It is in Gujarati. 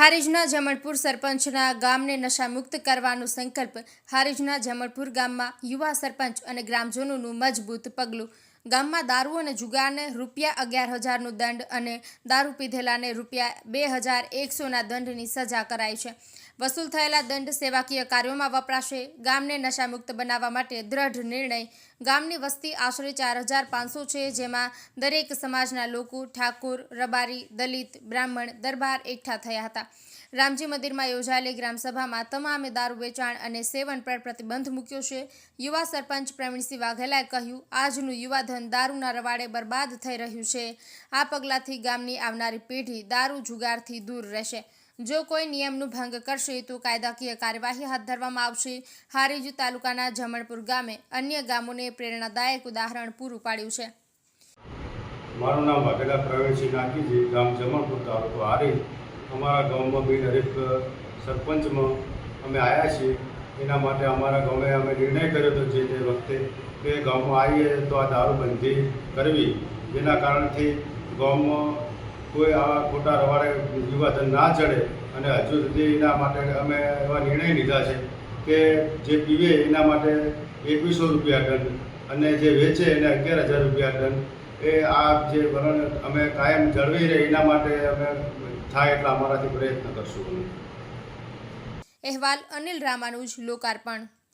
હારીજના જમણપુર સરપંચના ગામને નશામુક્ત કરવાનો સંકલ્પ. હારીજના જમણપુર ગામમાં યુવા સરપંચ અને ગ્રામજનોનું મજબૂત પગલું. ગામમાં દારૂ અને જુગારને રૂપિયા અગિયાર હજારનો દંડ અને દારૂ પીધેલાને રૂપિયા બે હજાર એકસોના દંડની સજા કરાઈ છે. વસૂલ થયેલા દંડ સેવાકીય કાર્યોમાં વપરાશે. ગામને નશામુક્ત બનાવવા માટે દ્રઢ નિર્ણય. ગામની વસ્તી આશરે ચાર હજાર પાંચસો છે, જેમાં દરેક સમાજના લોકો ઠાકોર, રબારી, દલિત, બ્રાહ્મણ, દરબાર એકઠા થયા હતા. રામજી મંદિરમાં યોજાયેલી ગ્રામસભામાં તમામે દારૂ વેચાણ અને સેવન પર પ્રતિબંધ મૂક્યો છે. યુવા સરપંચ પ્રવીણસિંહ વાઘેલાએ કહ્યું, આજનું યુવાધન દારૂના રવાડે બરબાદ થઈ રહ્યું છે. આ પગલાંથી ગામની આવનારી પેઢી દારૂ જુગારથી દૂર રહેશે. જો કોઈ નિયમનું ભંગ કરશે તો કાયદાકીય કાર્યવાહી હાથ ધરવામાં આવશે. હારીજ તાલુકાના જમણપુર ગામે અન્ય ગામોને પ્રેરણાદાયક ઉદાહરણ પૂરું પાડ્યું છે. મારું નામ વાઘેલા પ્રવેશી નાકીજી ગામ જમણપુર તાલુકો હારી અમારા ગામમાં બી દરેક સરપંચમાં અમે આવ્યા છીએ. એના માટે અમારા ગામે અમે નિર્ણય કર્યો હતો જે તે વખતે કે ગામમાં આવીએ તો આ દારૂબંધી કરવી. જેના કારણથી ગામમાં કોઈ આવા ખોટા રવાડે યુવાધન ના ચડે અને હજુ સુધી એના માટે અમે એવા નિર્ણય લીધા છે કે જે પીવે એના માટે એકવીસો રૂપિયા દંડ અને જે વેચે એને અગિયાર હજાર રૂપિયા દંડ એ આ જે વલણ અમે કાયમ જળવી રહે એના માટે અમે થાય એટલા અમારાથી પ્રયત્ન કરશું. અહેવાલ અનિલ રામાનુજ, લોકાર્પણ.